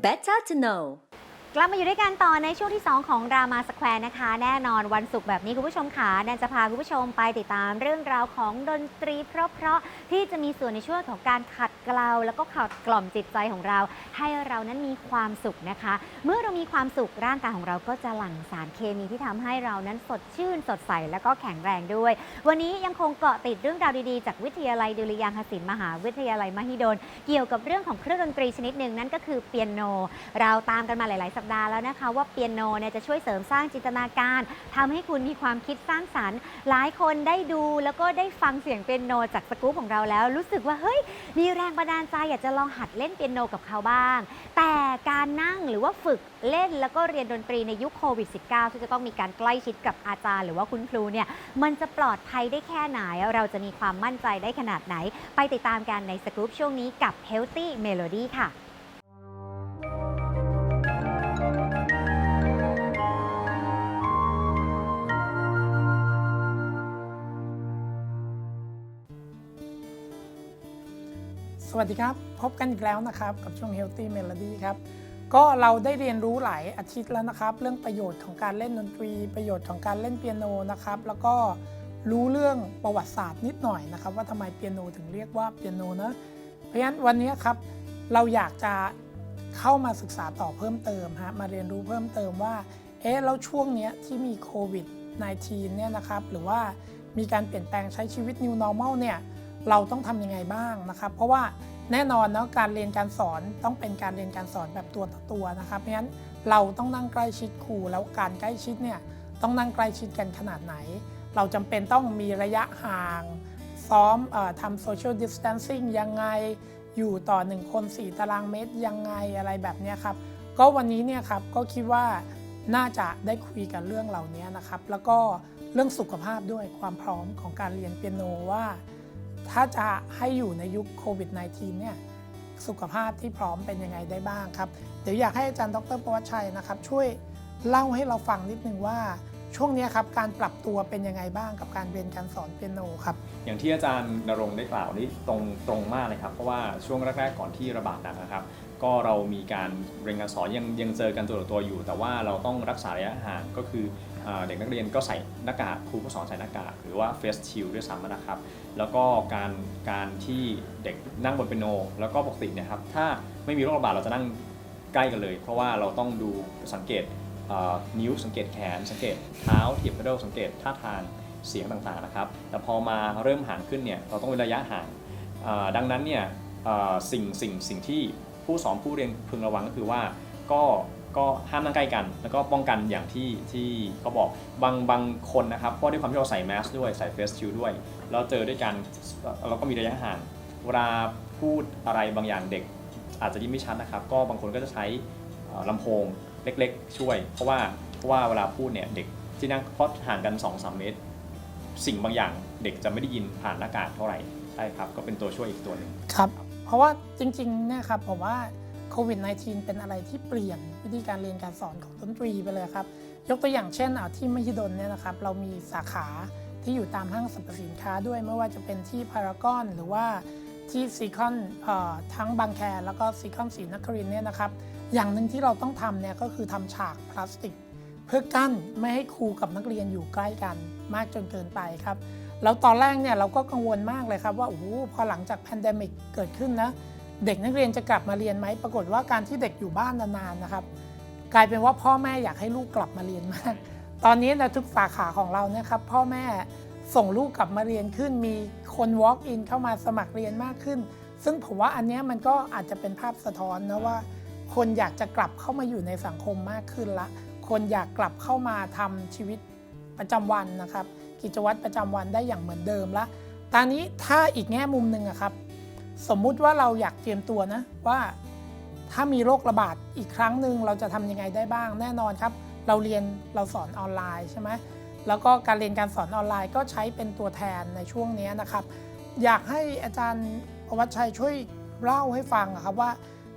Better to know กลับมาอยู่ด้วยกันต่อในช่วงที่ 2 ของรามาสแควร์นะคะ แน่นอนวันศุกร์แบบนี้คุณผู้ชมค่ะแนนจะพาคุณผู้ชมไปติดตามเรื่องราวของดนตรีเพราะๆที่จะมีส่วนในช่วงของการขัดเกลาแล้วก็ขัดกล่อมจิตใจของเรา ให้เรานั้นมีความสุขนะคะ เมื่อเรามีความสุขร่างกายของเราก็จะหลั่งสารเคมีที่ทำให้เรานั้นสดชื่น สดใสแล้วก็แข็งแรงด้วย วันนี้ยังคงเกาะติดเรื่องราวดีๆ จากวิทยาลัยดุริยางคศิลป์มหาวิทยาลัยมหิดลเกี่ยวกับเรื่องของเครื่องดนตรีชนิดหนึ่งนั่นก็คือเปียโน เราตามกันมาหลาย ๆสัปดาห์แล้วนะคะ ว่าเปียโนเนี่ยจะช่วยเสริมสร้างจินตนาการทำให้คุณมีความคิดสร้างสรรค์ หลายคนได้ดูแล้วก็ได้ฟังเสียงเปียโนจากสกู๊ปของเราแล้ว รู้สึกว่าเฮ้ยมีแรงบันดาลใจอยากจะลองหัดเล่นเปียโนกับเขาบ้าง แต่การนั่งหรือว่าฝึกเล่นแล้วก็เรียนดนตรีในยุคโควิด -19 ที่จะต้องมีการใกล้ชิดกับอาจารย์ หรือว่าคุณครูเนี่ยมันจะปลอดภัยได้แค่ไหน เราจะมีความมั่นใจได้ขนาดไหน ไปติดตามกันในสกู๊ปช่วงนี้กับ Healthy Melody ค่ะ สวัสดีครับ พบกันอีกแล้วนะครับ กับช่วง Healthy Melody ครับ ก็เราได้เรียนรู้หลายอาทิตย์แล้วนะครับ เรื่องประโยชน์ของการเล่นดนตรี ประโยชน์ของการเล่นเปียโนนะครับ แล้วก็รู้เรื่องประวัติศาสตร์นิดหน่อยนะครับ ว่าทำไมเปียโนถึงเรียกว่าเปียโนนะเพราะฉะนั้นวันนี้ครับเราอยากจะเข้ามาศึกษาต่อเพิ่มเติมฮะมาเรียนรู้เพิ่มเติมว่าเอ๊ะแล้วช่วงนี้ที่มีโควิด -19 เนี่ยนะครับหรือว่ามีการเปลี่ยนแปลงใช้ชีวิต New Normal เนี่ย เราต้องทำยังไงบ้างนะครับ เพราะว่าแน่นอนเนาะการเรียนการสอนต้องเป็นการเรียนการสอนแบบตัวต่อตัวนะครับเพราะฉะนั้นเราต้องนั่งใกล้ชิดครูแล้วการใกล้ชิดเนี่ยต้องนั่งใกล้ชิดกันขนาดไหน เราจำเป็นต้องมีระยะห่าง ซ้อมออทำ social distancing ยังไงอยู่ต่อ 1 คน 4 ตารางเมตรยังไงอะไรแบบนี้ครับ ก็วันนี้เนี่ยครับก็คิดว่าน่าจะได้คุยกันเรื่องเหล่านี้นะครับ แล้วก็เรื่องสุขภาพด้วยความพร้อมของการเรียนเปียโนว่า ถ้าจะให้อยู่ในยุคโควิด -19 เนี่ยสุขภาพที่พร้อมเป็นยังไงได้บ้างครับ เดี๋ยวอยากให้อาจารย์ดรประวัชชัยนะครับ ช่วยเล่าให้เราฟังนิดนึงว่าช่วงนี้ครับการปรับตัวเป็นยังไงบ้างกับการเรียนการสอนเปียโนครับอย่างที่อาจารย์นรงได้กล่าวนี่ตรงตรงมากเลยครับ เพราะว่าช่วงแรกๆก่อนที่ระบาดหนักนะครับ ก็เรามีการเรียนการสอนยังยังเจอกันตัวต่อตัวอยู่ แต่ว่าเราต้องรักษาระยะห่างก็คืออเด็กนักเรียนก็ใส่หน้ากากครูก็สอนใส่หน้ากากหรือว่า face shield ด้วยซ้ำนะครับ แล้วก็การการที่เด็กนั่งบนเปียโน แล้วก็ปกติเนยครับถ้าไม่มีโรคระบาดเราจะนั่งใกล้กันเลย เพราะว่าเราต้องดูสังเกตนิ้วสังเกตแขน สังเกตเท้าเหยียบเพดลสังเกตท่าทางเสียงต่างๆนะครับ แต่พอมาเริ่มห่างขึ้นเนี่ยเราต้องเว้นระยะห่างดังนั้นเนี่ยสิ่งสิ่งสิ่งที่ ผู้สอนผู้เรียนพึงระวังก็คือว่าก็ก็ห้ามนั่งใกล้กัน แล้วก็ป้องกันอย่างที่ที่เขาบอกบางบางคนนะครับเพราะด้วยความที่เราใส่แมสด้วยใส่เฟสชิลด้วยแล้วเจอด้วยกันเราก็มีระยะห่างเวลาพูดอะไรบางอย่างเด็ก อาจจะยิ้มไม่ชัดนะครับ ก็บางคนก็จะใช้เอ่อลำโพงเล็กๆ ช่วย เพราะว่าเพราะว่าเวลาพูดเนี่ยเด็กที่นั่งเพราะห่างกัน 2-3 เมตร สิ่งบางอย่างเด็กจะไม่ได้ยินผ่านหน้ากากเท่าไหร่ใช่ครับก็เป็นตัวช่วยอีกตัวหนึ่งครับ เพราะว่าจริงๆเนี่ยครับผมว่าโควิด -19 เป็นอะไรที่เปลี่ยนวิธีการเรียนการสอนของดนตรีไปเลยครับ ยกตัวอย่างเช่นที่มหิดลเนี่ยนะครับ เรามีสาขาที่อยู่ตามห้างสรรพสินค้าด้วยไม่ว่าจะเป็นที่พารากอนหรือว่าที่ซีคอนทั้งบางแคแล้วก็ซีคอนศรีนครินเนี่ยนะครับ อย่างหนึ่งที่เราต้องทำเนี่ยก็คือทำฉากพลาสติก เพื่อกั้นไม่ให้ครูกับนักเรียนอยู่ใกล้กันมากจนเกินไปครับ แล้วตอนแรกเนี่ยเราก็กังวลมากเลยครับว่าโอ้โหพอหลังจากแพนเดมิกเกิดขึ้นนะเด็กนักเรียนจะกลับมาเรียนไหมปรากฏว่าการที่เด็กอยู่บ้านนานๆนะครับ กลายเป็นว่าพ่อแม่อยากให้ลูกกลับมาเรียนมาก ตอนนี้นะทุกสาขาของเราเนี่ยครับพ่อแม่ส่งลูกกลับมาเรียนขึ้น มีคน walk in เข้ามาสมัครเรียนมากขึ้น ซึ่งผมว่าอันนี้มันก็อาจจะเป็นภาพสะท้อนนะว่า คนอยากจะกลับเข้ามาอยู่ในสังคมมากขึ้นละ คนอยากกลับเข้ามาทำชีวิตประจำวันนะครับ กิจวัตรประจำวันได้อย่างเหมือนเดิมละตอนนี้ถ้าอีกแง่มุมหนึ่งอะครับ สมมุติว่าเราอยากเตรียมตัวนะว่าถ้ามีโรคระบาดอีกครั้งหนึ่งเราจะทำยังไงได้บ้างแน่นอนครับ เราเรียนเราสอนออนไลน์ใช่ไหมแล้วก็การเรียนการสอนออนไลน์ก็ใช้เป็นตัวแทนในช่วงนี้นะครับ อยากให้อาจารย์ประวัชชัยช่วยเล่าให้ฟังครับว่า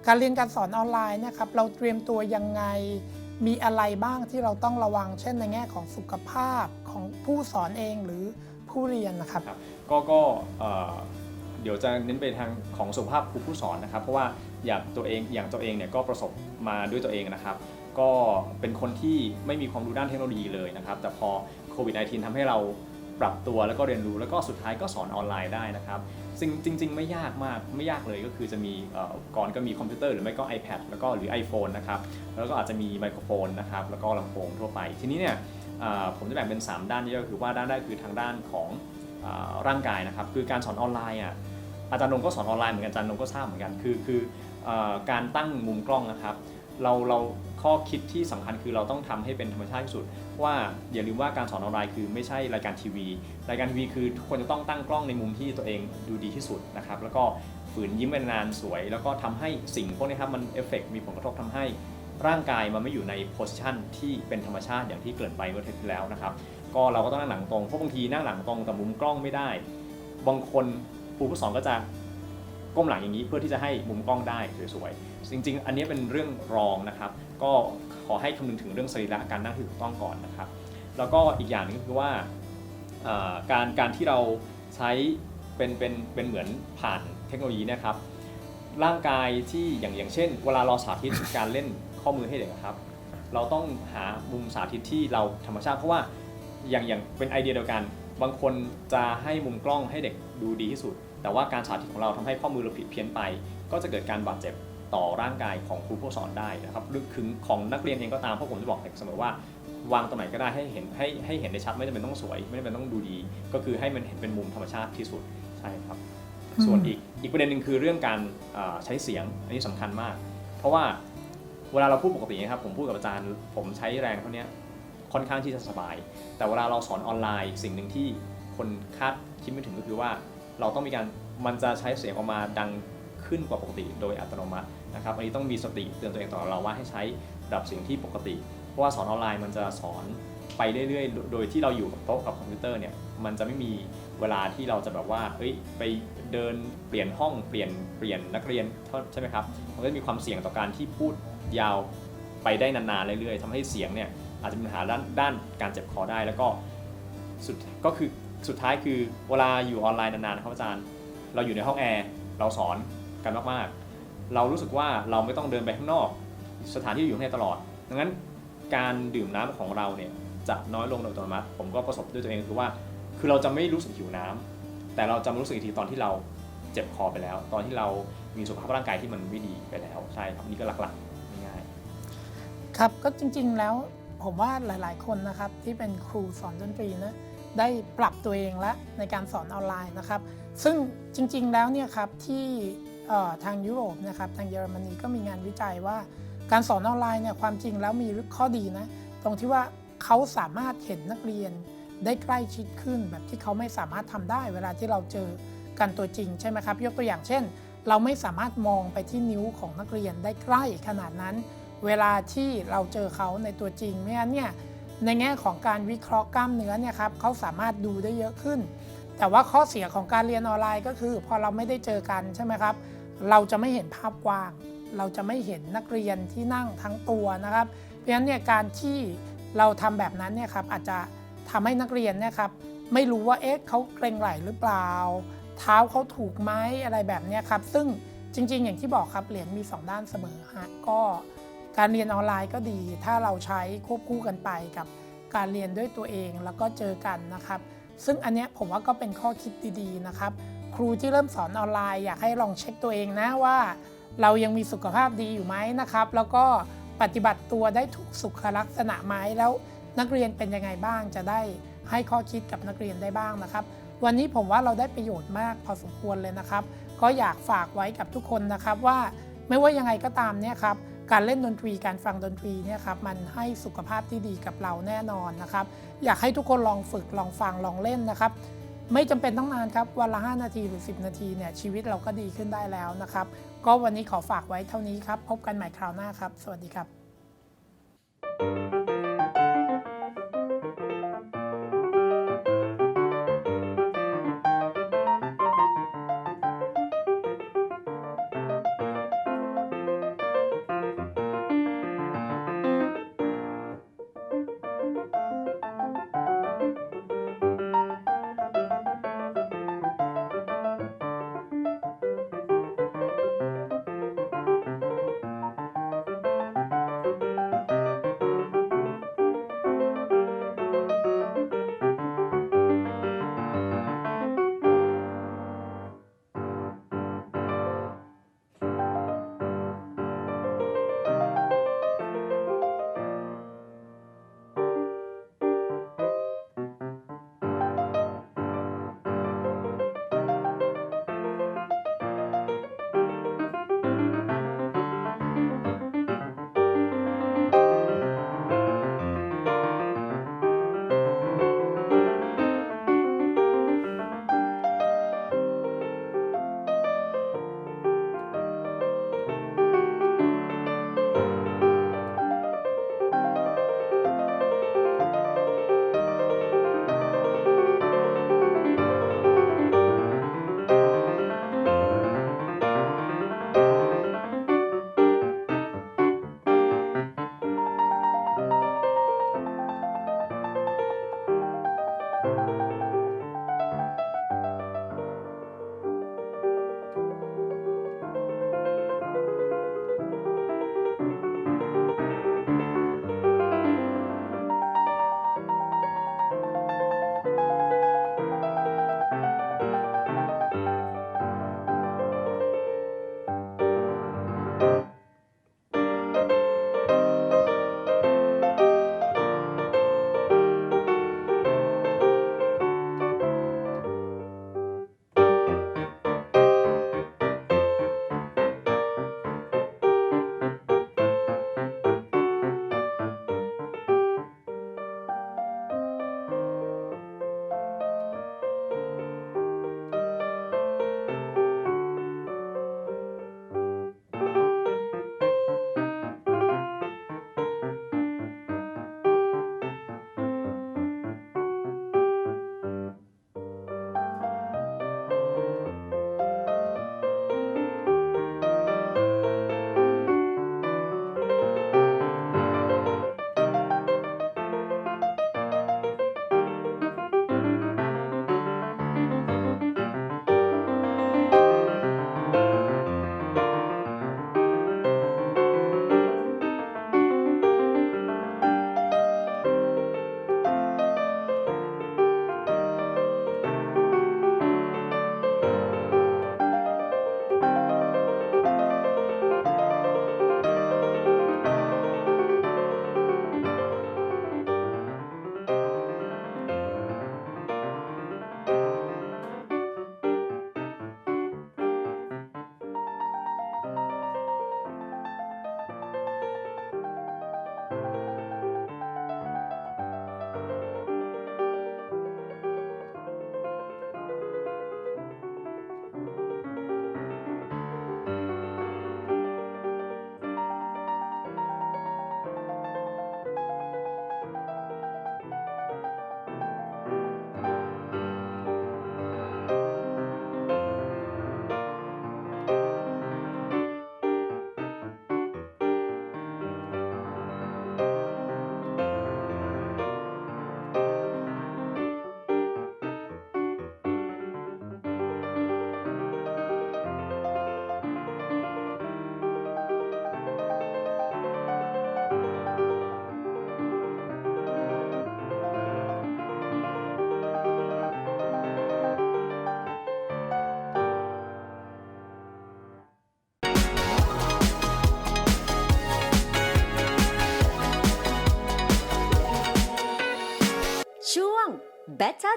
การเรียนการสอนออนไลน์นะครับเราเตรียมตัวยังไง มีอะไรบ้างที่เราต้องระวัง เช่นในแง่ของสุขภาพของผู้สอนเองหรือผู้เรียนนะครับรบก็ก็เอ่อเดี๋ยวจะเน้นไปทางของสุขภาพครูผู้สอนนะครับ เพราะว่าอย่างตัวเองอย่างตัวเองเนี่ยก็ประสบมาด้วยตัวเองนะครับ ก็เป็นคนที่ไม่มีความรู้ด้านเทคโนโลยีเลยนะครับ แต่พอโควิด -19 ทำให้เราปรับตัวแล้วก็เรียนรู้แล้วก็สุดท้ายก็สอนออนไลน์ได้นะครับ ซึ่งจริง ๆ ไม่ยากมากไม่ยากเลยก็คือจะมีก่อนก็มีคอมพิวเตอร์หรือไม่ก็ iPad แล้วก็หรือ iPhone นะครับแล้วก็อาจจะมีไมโครโฟนนะครับแล้วก็ลำโพงทั่วไป ทีนี้เนี่ยผมจะแบ่งเป็น 3 ด้านนี้ก็คือว่าด้านแรกคือทางด้านของอร่างกายนะครับคือการสอนออนไลน์อะอาจารย์นงก็สอนออนไลน์เหมือนกันอาจารย์นงก็ทราบเหมือนกันคือคืออการตั้งมุมกล้องนะครับ เราเรา ข้อคิดที่สำคัญคือเราต้องทำให้เป็นธรรมชาติที่สุด ว่าอย่าลืมว่าการสอนออนไลน์คือไม่ใช่รายการทีวี รายการทีวีคือทุกคนจะต้องตั้งกล้องในมุมที่ตัวเองดูดีที่สุดนะครับแล้วก็ฝืนยิ้มเป็นนานสวย แล้วก็ทำให้สิ่งพวกนี้ครับมันเอฟเฟกมีผลกระทบทำให้ร่างกายมันไม่อยู่ในโพสชันที่เป็นธรรมชาติอย่างที่เกริ่นไปเมื่อเทปที่แล้วนะครับก็เราก็ต้องนั่งหลังตรงเพราะบางทีนั่งหลังตรงแต่มุมกล้องไม่ได้ บางคนครูผู้สอนก็จะ ก้มหลังอย่างนี้เพื่อที่จะให้มุมกล้องได้สวยๆ จริง ๆ อันนี้เป็นเรื่องรองนะครับ ก็ขอให้คำนึงถึงเรื่องสรีระการนั่งที่ถูกต้องก่อนนะครับ แล้วก็อีกอย่างหนึงคือว่าการการที่เราใช้เป็นเป็นเป็นเหมือนผ่านเทคโนโลยีนะครับ ร่างกายที่อย่างอย่างเช่น เวลาเราสาธิตการเล่นข้อมือให้เด็กนะครับ เราต้องหามุมสาธิตที่เราธรรมชาติเพราะว่าอย่างอย่างเป็นไอเดียเดียวกัน บางคนจะให้มุมกล้องให้เด็กดูดีที่สุด แต่ว่าการสาธิตของเราทำให้ข้อมือเราผิดเพี้ยนไป ก็จะเกิดการบาดเจ็บต่อร่างกายของครูผู้สอนได้นะครับหรือถึงของนักเรียนเองก็ตามเพราะผมจะบอกเด็กเสมอว่าวางตรงไหนก็ได้ให้เห็นให้ให้เห็นได้ชัดไม่จำเป็นต้องสวย ไม่จำเป็นต้องดูดี ก็คือให้มันเห็นเป็นมุมธรรมชาติที่สุดใช่ครับอืมส่วนอีกอีกประเด็นหนึ่งคือเรื่องการเอ่อใช้เสียงอันนี้สำคัญมาก เพราะว่าเวลาเราพูดปกตินะครับผมพูดกับอาจารย์ ผมใช้แรงเท่านี้ค่อนข้างที่จะสบาย แต่เวลาเราสอนออนไลน์ สิ่งหนึ่งที่คนคาดคิดไม่ถึงก็คือว่า เราต้องมีการมันจะใช้เสียงออกมาดังขึ้นกว่าปกติโดยอัตโนมัตินะครับอันนี้ต้องมีสติเตือนตัวเองตลอดเวลาว่าให้ใช้ระดับเสียงที่ปกติ เพราะว่าสอนออนไลน์มันจะสอนไปเรื่อยๆ โดยที่เราอยู่กับโต๊ะกับคอมพิวเตอร์เนี่ยมันจะไม่มีเวลาที่เราจะแบบว่าเฮ้ยไปเดินเปลี่ยนห้องเปลี่ยนเปลี่ยนนักเรียนใช่ไหมครับมันก็จะมีความเสี่ยงต่อการที่พูดยาวไปได้นานๆเรื่อยๆทำให้เสียงเนี่ยอาจจะมีปัญหาด้านด้านการเจ็บคอได้แล้วก็สุดก็คือ สุดท้ายคือเวลาอยู่ออนไลน์นานๆนะครับอาจารย์ เราอยู่ในห้องแอร์เราสอนกันมากๆ เรารู้สึกว่าเราไม่ต้องเดินไปข้างนอก สถานที่อยู่ข้างในตลอด ดังนั้นการดื่มน้ำของเราเนี่ยจะน้อยลงโดยอัตโนมัติ ผมก็ประสบด้วยตัวเองคือว่า คือเราจะไม่รู้สึกหิวน้ำแต่เราจะมารู้สึกอีกทีตอนที่เราเจ็บคอไปแล้ว ตอนที่เรามีสุขภาพร่างกายที่มันไม่ดีไปแล้วใช่ครับนี่ก็หลักๆง่ายครับก็จริงๆแล้วผมว่าหลาย ๆ คนนะครับที่เป็นครูสอนดนตรีนะ ได้ปรับตัวเองแล้วในการสอนออนไลน์นะครับ ซึ่งจริงๆแล้วเนี่ยครับที่ทางยุโรปนะครับทางเยอรมนีก็มีงานวิจัยว่า การสอนออนไลน์เนี่ยความจริงแล้วมีข้อดีนะตรงที่ว่าเขาสามารถเห็นนักเรียนได้ใกล้ชิดขึ้น แบบที่เขาไม่สามารถทำได้ เวลาที่เราเจอกันตัวจริงใช่ไหมครับ ยกตัวอย่างเช่น เราไม่สามารถมองไปที่นิ้วของนักเรียนได้ใกล้ขนาดนั้น เวลาที่เราเจอเขาในตัวจริงไม่งั้นเนี่ย ในแง่ของการวิเคราะห์กล้ามเนื้อเนี่ยครับเขาสามารถดูได้เยอะขึ้น แต่ว่าข้อเสียของการเรียนออนไลน์ก็คือ พอเราไม่ได้เจอกันใช่ไหมครับ เราจะไม่เห็นภาพกว้าง เราจะไม่เห็นนักเรียนที่นั่งทั้งตัวนะครับ เพราะฉะนั้นเนี่ยการที่เราทำแบบนั้นเนี่ยครับอาจจะทำให้นักเรียนเนี่ยครับไม่รู้ว่าเอ๊ะเขาเกรงไหลหรือเปล่า เท้าเขาถูกไหมอะไรแบบนี้ครับ ซึ่งจริง ๆ อย่างที่บอกครับเหรียญมี 2 ด้านเสมอฮะก็ การเรียนออนไลน์ก็ดี ถ้าเราใช้ควบคู่กันไปกับการเรียนด้วยตัวเองแล้วก็เจอกันนะครับ ซึ่งอันนี้ผมว่าก็เป็นข้อคิดดีๆนะครับ ครูที่เริ่มสอนออนไลน์อยากให้ลองเช็คตัวเองนะว่า เรายังมีสุขภาพดีอยู่ไหมนะครับ แล้วก็ปฏิบัติตัวได้ถูกสุขลักษณะไหมแล้วนักเรียนเป็นยังไงบ้างจะได้ให้ข้อคิดกับนักเรียนได้บ้างนะครับ วันนี้ผมว่าเราได้ประโยชน์มากพอสมควรเลยนะครับ ก็อยากฝากไว้กับทุกคนนะครับว่าไม่ว่ายังไงก็ตามเนี่ยครับ การเล่นดนตรีการฟังดนตรีเนี่ยครับมันให้สุขภาพที่ดีกับเราแน่นอนนะครับ อยากให้ทุกคนลองฝึกลองฟังลองเล่นนะครับ ไม่จำเป็นต้องนานครับวันละ 5 นาทีหรือ 10 นาทีเนี่ยชีวิตเราก็ดีขึ้นได้แล้วนะครับ ก็วันนี้ขอฝากไว้เท่านี้ครับ พบกันใหม่คราวหน้าครับ สวัสดีครับ thank you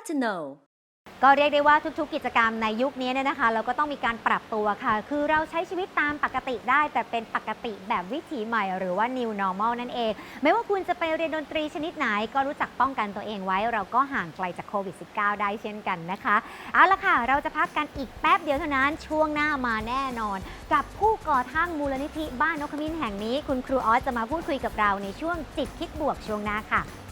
to know ก็เรียกได้ว่าทุกๆ กิจกรรมในยุคนี้เนี่ยนะคะ เราก็ต้องมีการปรับตัวค่ะ คือเราใช้ชีวิตตามปกติได้ แต่เป็นปกติแบบวิถีใหม่ หรือว่า new normal นั่นเอง ไม่ว่าคุณจะไปเรียนดนตรีชนิดไหน ก็รู้จักป้องกันตัวเองไว้ เราก็ห่างไกลจากโควิด -19 ได้เช่นกันนะคะ เอาละค่ะ เราจะพักกันอีกแป๊บเดียวเท่านั้น ช่วงหน้ามาแน่นอน กับผู้ก่อตั้งมูลนิธิบ้านนกขมิ้นแห่งนี้ คุณครูออสจะมาพูดคุยกับเราในช่วงจิตคิดบวกช่วงหน้าค่ะ